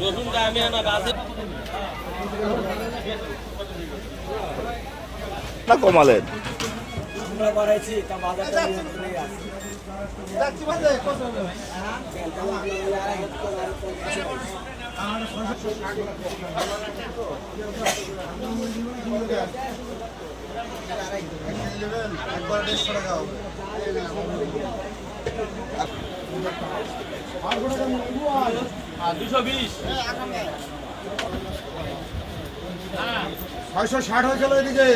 রসুনটা আমি আমার গাছে না কমালেন। আমরা বাড়াইছি তা বাজারটা নিয়ন্ত্রণে আছে দুশো বিশ। ছয়শো ষাট হয়েছিল এদিকে।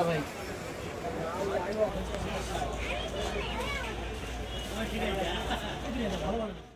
ভাই